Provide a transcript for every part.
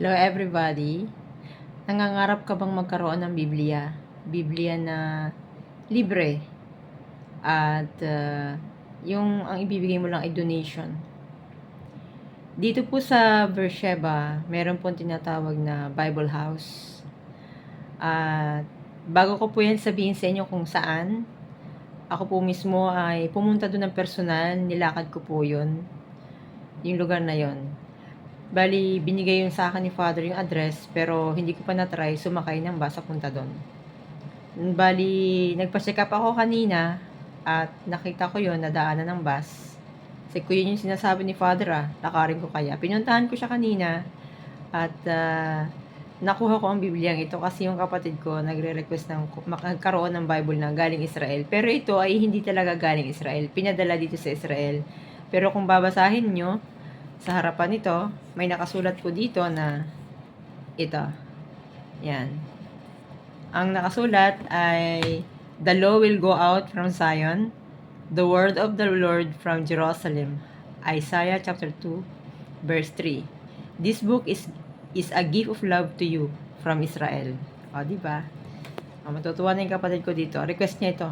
Hello everybody. Nangangarap ka bang magkaroon ng Biblia? Biblia na libre. At uh, yung ang ibibigay mo lang ay donation. Dito po sa Beersheba, meron pong tinatawag na Bible House. At bago ko po yan sabihin sa inyo kung saan, ako po mismo ay pumunta doon ng personal, nilakad ko po yun. Yung lugar na yon. Bali, binigay yun sa akin ni Father yung address, pero hindi ko pa na-try sumakay ng bus punta doon. Bali, nagpa-check up ako kanina at nakita ko yon nadaanan ng bus. Kasi ko yun yung sinasabi ni Father ah, lakarin ko kaya. Pinuntahan ko siya kanina at ah, nakuha ko ang Bibliang ito kasi yung kapatid ko nagre-request ng makakaroon ng Bible na galing Israel. Pero ito ay hindi talaga galing Israel. Pinadala dito sa Israel. Pero kung babasahin nyo, sa harapan nito, may nakasulat po dito na ito. Yan. Ang nakasulat ay The law will go out from Zion, the word of the Lord from Jerusalem. Isaiah chapter 2, verse 3. This book is is a gift of love to you from Israel. O, di ba? O, matutuwa na yung kapatid ko dito. Request niya ito.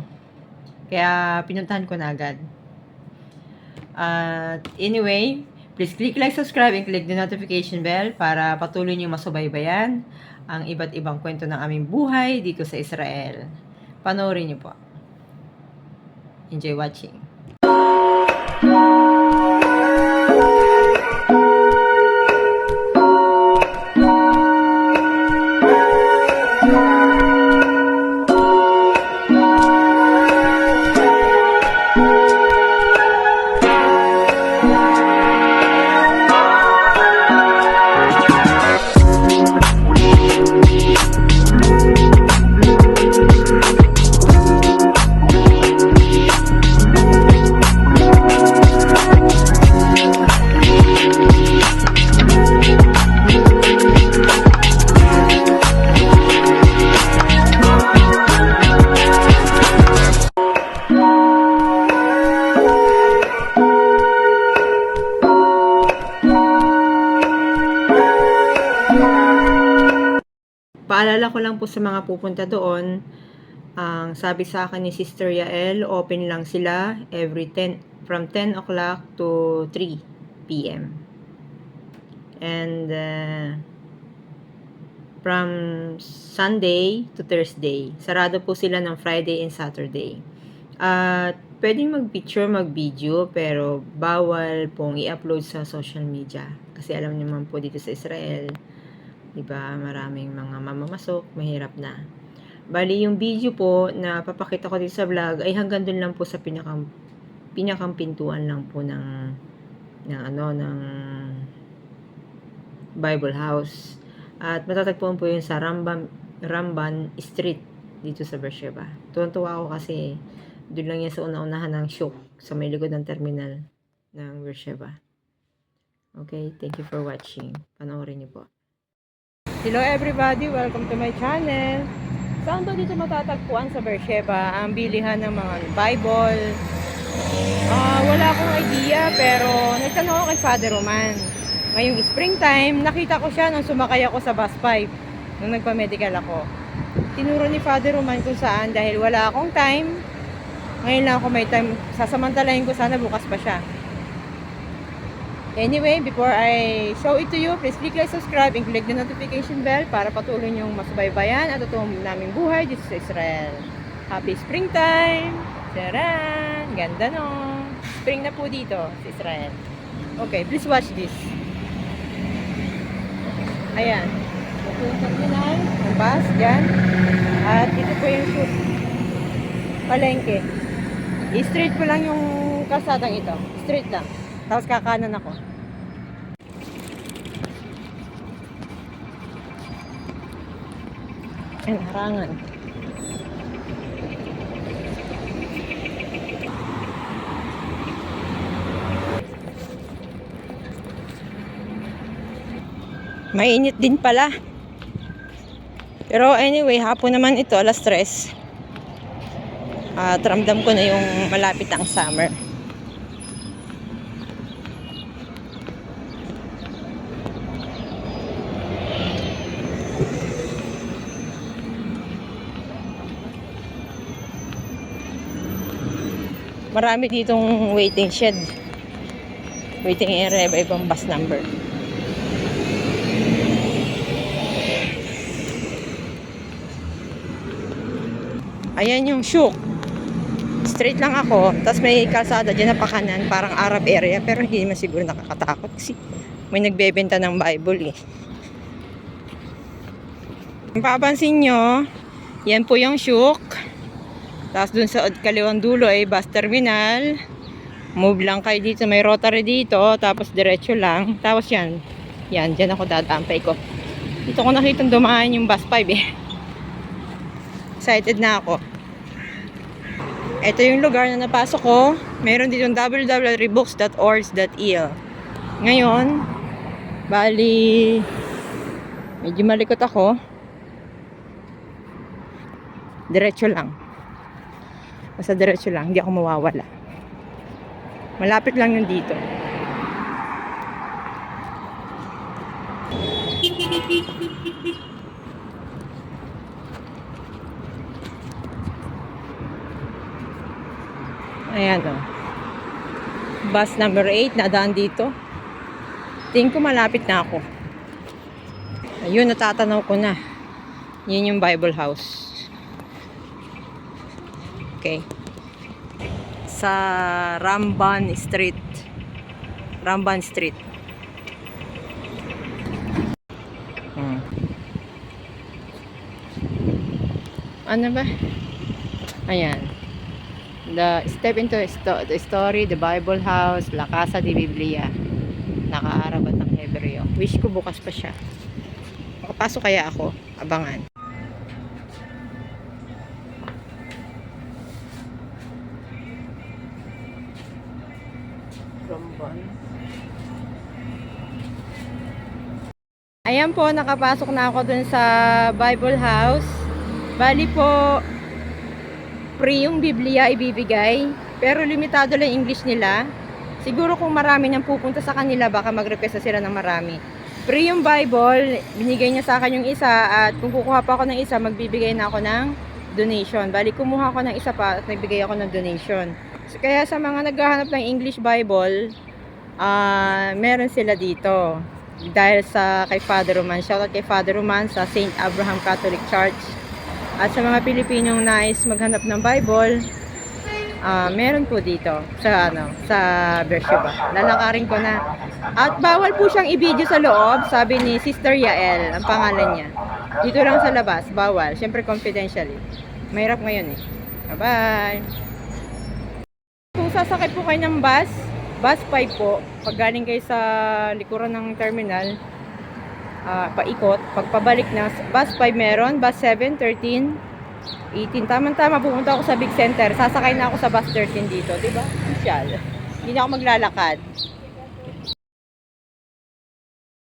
Kaya pinuntahan ko na agad. At anyway, please click like, subscribe, and click the notification bell para patuloy niyo masubaybayan ang iba't ibang kwento ng aming buhay dito sa Israel. Panoorin niyo po. Enjoy watching. Paalala ko lang po sa mga pupunta doon, ang sabi sa akin ni Sister Yael, open lang sila every 10, from 10 o'clock to 3 p.m. And uh, from Sunday to Thursday. Sarado po sila ng Friday and Saturday. At pwedeng mag-picture, mag-video, pero bawal pong i-upload sa social media. Kasi alam niyo man po dito sa Israel, 'di ba? Maraming mga mamamasok, mahirap na. Bali yung video po na papakita ko dito sa vlog ay hanggang doon lang po sa pinakang pinakang pintuan lang po ng ng ano ng Bible House. At matatagpuan po yun sa Ramban Ramban Street dito sa Beersheba. Tuwan-tuwa ako kasi doon lang yan sa una-unahan ng shook sa may likod ng terminal ng Beersheba. Okay, thank you for watching. Panoorin niyo po. Hello everybody, welcome to my channel. Saan ba dito matatagpuan sa Beersheba ang bilihan ng mga Bible? Ah, wala akong idea pero nagtanong ako kay Father Roman. Ngayong springtime, nakita ko siya nung sumakay ako sa bus pipe nung nagpa-medical ako. Tinuro ni Father Roman kung saan dahil wala akong time. Ngayon lang ako may time. Sasamantalahin ko sana bukas pa siya. Anyway, before I show it to you, please click like, subscribe, and click the notification bell para patuloy niyong masubaybayan at totoong naming buhay dito sa Israel. Happy springtime! Taran! Ganda no! Spring na po dito sa Israel. Okay, please watch this. Ayan. Ito yung terminal, ang bus, dyan. At ito po yung shoot. Palengke. I-straight ko lang yung kasadang ito. Straight lang. Tapos kakanan ako. Ayan, harangan. Mainit din pala. Pero anyway, hapon naman ito, alas 3. At ramdam ko na yung malapit ang summer. Marami ditong waiting shed. Waiting area, iba-ibang bus number. Ayan yung shook. Straight lang ako. Tapos may kalsada dyan na pakanan. Parang Arab area. Pero hindi naman siguro nakakatakot. Kasi may nagbebenta ng Bible eh. Kung papansin nyo, yan po yung shook. Tapos dun sa kaliwang dulo ay bus terminal. Move lang kayo dito. May rotary dito. Tapos diretso lang. Tapos yan. Yan. Dyan ako dadampay ko. Dito ko nakita dumaan yung bus 5 eh. Excited na ako. Ito yung lugar na napasok ko. Meron dito www.rebooks.org.il Ngayon, bali, medyo malikot ako. Diretso lang. Basta diretso lang, hindi ako mawawala. Malapit lang yung dito. Ayan o. Bus number 8, nadaan dito. Tingin ko malapit na ako. Ayun, natatanaw ko na. Yun yung Bible house. Okay. Sa Ramban Street. Ramban Street. Hmm. Ano ba? Ayan. The step into sto- the story, the Bible house, La Casa de Biblia. Nakaarabat ng Hebreo. Wish ko bukas pa siya. Makapasok kaya ako. Abangan. Ayan po, nakapasok na ako dun sa Bible house. Bali po, free yung Biblia ibibigay. Pero limitado lang English nila. Siguro kung marami nang pupunta sa kanila, baka mag-request sila ng marami. Free yung Bible, binigay niya sa akin yung isa at kung kukuha pa ako ng isa, magbibigay na ako ng donation. Bali, kumuha ako ng isa pa at nagbigay ako ng donation. So, kaya sa mga naghahanap ng English Bible, ah meron sila dito. Dahil sa kay Father Roman, shoutout kay Father Roman sa St. Abraham Catholic Church. At sa mga Pilipinong nais maghanap ng Bible, ah meron po dito sa ano sa Beersheba. Lalakarin ko na. At bawal po siyang i-video sa loob, sabi ni Sister Yael, ang pangalan niya. Dito lang sa labas, bawal. Siyempre confidentially. Mahirap ngayon eh. Bye-bye. Kung sasakay po kayo ng bus, bus 5 po, pag galing kayo sa likuran ng terminal, ah, paikot, pagpabalik na, bus 5 meron, bus 7, 13, 18. Tama-tama, pupunta ako sa big center. Sasakay na ako sa bus 13 dito, di ba? Social. Hindi na ako maglalakad.